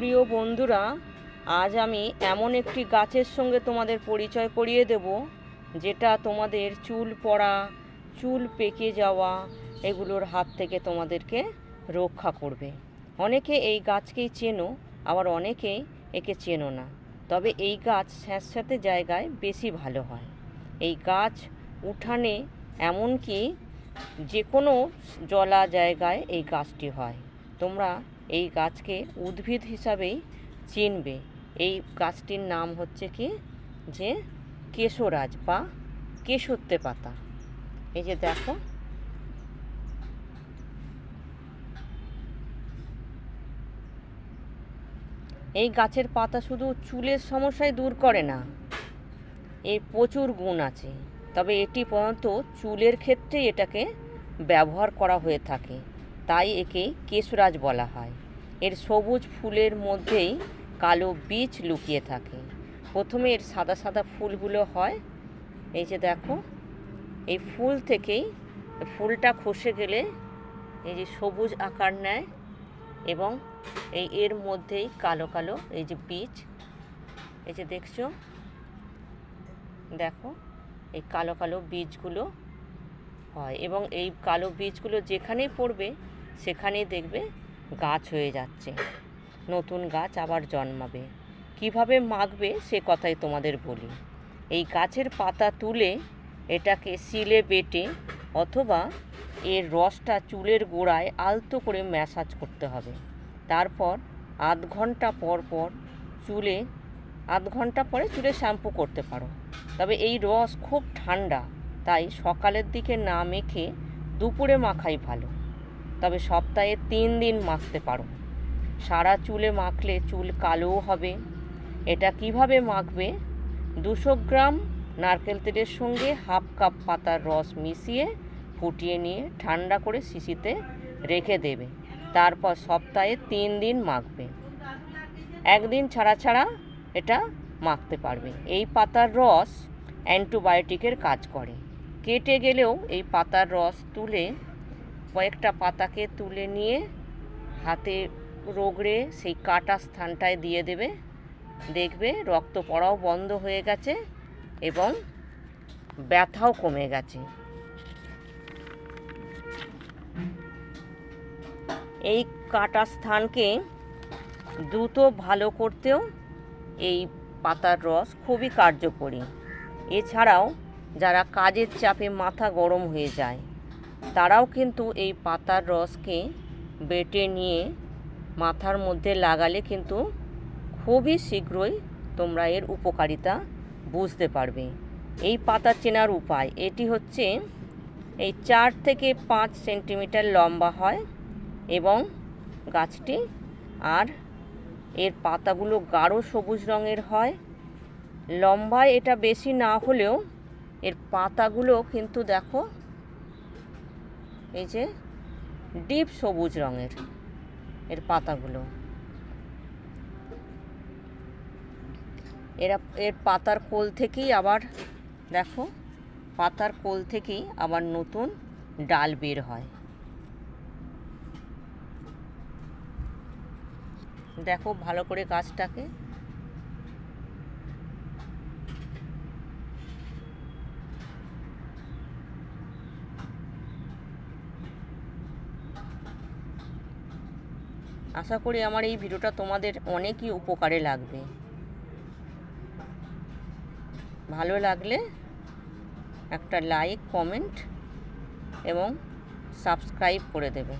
প্রিয় বন্ধুরা, আজ আমি এমন একটি গাছের সঙ্গে তোমাদের পরিচয় করিয়ে দেব, যেটা তোমাদের চুল পড়া, চুল পেকে যাওয়া এগুলোর হাত থেকে তোমাদেরকে রক্ষা করবে। অনেকে এই গাছকেই চেনো, আবার অনেকে একে চেনো না। তবে এই গাছ স্যাঁতস্যাঁতে জায়গায় বেশি ভালো হয়। এই গাছ উঠানে এমনকি যে কোনো জলা জায়গায় এই গাছটি হয়। তোমরা এই গাছকে উদ্ভিদ হিসাবেই চিনবে। এই গাছটির নাম হচ্ছে কি? যে কেশরাজ বা কেশরতে পাতা। এই যে দেখো। এই গাছের পাতা শুধু চুলের সমস্যায় দূর করে না, এর প্রচুর গুণ আছে। তবে এটি প্রধানত চুলের ক্ষেত্রে এটাকে ব্যবহার করা হয়ে থাকে। তাই একে কেশরাজ বলা হয়। এর সবুজ ফুলের মধ্যেই কালো বীজ লুকিয়ে থাকে। প্রথমে এর সাদা সাদা ফুলগুলো হয়। এই যে দেখো, এই ফুল থেকেই ফুলটা খসে গেলে এই যে সবুজ আকার নেয় এবং এই এর মধ্যেই কালো কালো এই যে বীজ। এই যে দেখছ, দেখো, এই কালো কালো বীজগুলো হয় এবং এই কালো বীজগুলো যেখানেই পড়বে সেখানেই দেখবে গাছ হয়ে যাচ্ছে। নতুন গাছ আবার জন্মাবে। কীভাবে মাখবে সে কথাই তোমাদের বলি। এই গাছের পাতা তুলে এটাকে শিলে বেটে অথবা এর রসটা চুলের গোড়ায় আলতো করে ম্যাসাজ করতে হবে। তারপর আধ ঘণ্টা পর পর চুলে, আধ ঘণ্টা পরে চুলে শ্যাম্পু করতে পারো। তবে এই রস খুব ঠান্ডা, তাই সকালের দিকে না মেখে দুপুরে মাখাই ভালো। তবে সপ্তাহে তিন দিন মাখতে পারো। সারা চুলে মাখলে চুল কালোও হবে। এটা কীভাবে মাখবে? দুশো গ্রাম নারকেল তেলের সঙ্গে হাফ কাপ পাতার রস মিশিয়ে ফুটিয়ে নিয়ে ঠান্ডা করে শিশিতে রেখে দেবে। তারপর সপ্তাহে তিন দিন মাখবে। একদিন ছাড়া ছাড়া এটা মাখতে পারবে। এই পাতার রস অ্যান্টিবায়োটিকের কাজ করে। কেটে গেলেও এই পাতার রস তুলে কয়েকটা পাতাকে তুলে নিয়ে হাতে রগড়ে সেই কাটা স্থানটায় দিয়ে দেবে। দেখবে রক্ত পড়াও বন্ধ হয়ে গেছে এবং ব্যথাও কমে গেছে। এই কাটা স্থানকে দ্রুত ভালো করতেও এই পাতার রস খুবই কার্যকরী। এছাড়াও যারা কাজের চাপে মাথা গরম হয়ে যায় তারাও কিন্তু এই পাতার রসকে বেটে নিয়ে মাথার মধ্যে লাগালে কিন্তু খুবই শীঘ্রই তোমরা এর উপকারিতা বুঝতে পারবে। এই পাতা চেনার উপায়, এটি হচ্ছে এই চার থেকে পাঁচ সেন্টিমিটার লম্বা হয় এবং গাছটি আর এর পাতাগুলো গাঢ় সবুজ রঙের হয়। লম্বায় এটা বেশি না হলেও এর পাতাগুলো কিন্তু দেখো এই যে ডিপ সবুজ রঙের এর পাতাগুলো। এরা, এর পাতার কোল থেকেই আবার দেখো, পাতার কোল থেকেই আবার নতুন ডাল বের হয়। দেখো ভালো করে গাছটাকে আশা করি আমার এই ভিডিওটা তোমাদের অনেকই উপকারে লাগবে। ভালো লাগলে একটা লাইক কমেন্ট এবং সাবস্ক্রাইব করে দেবে।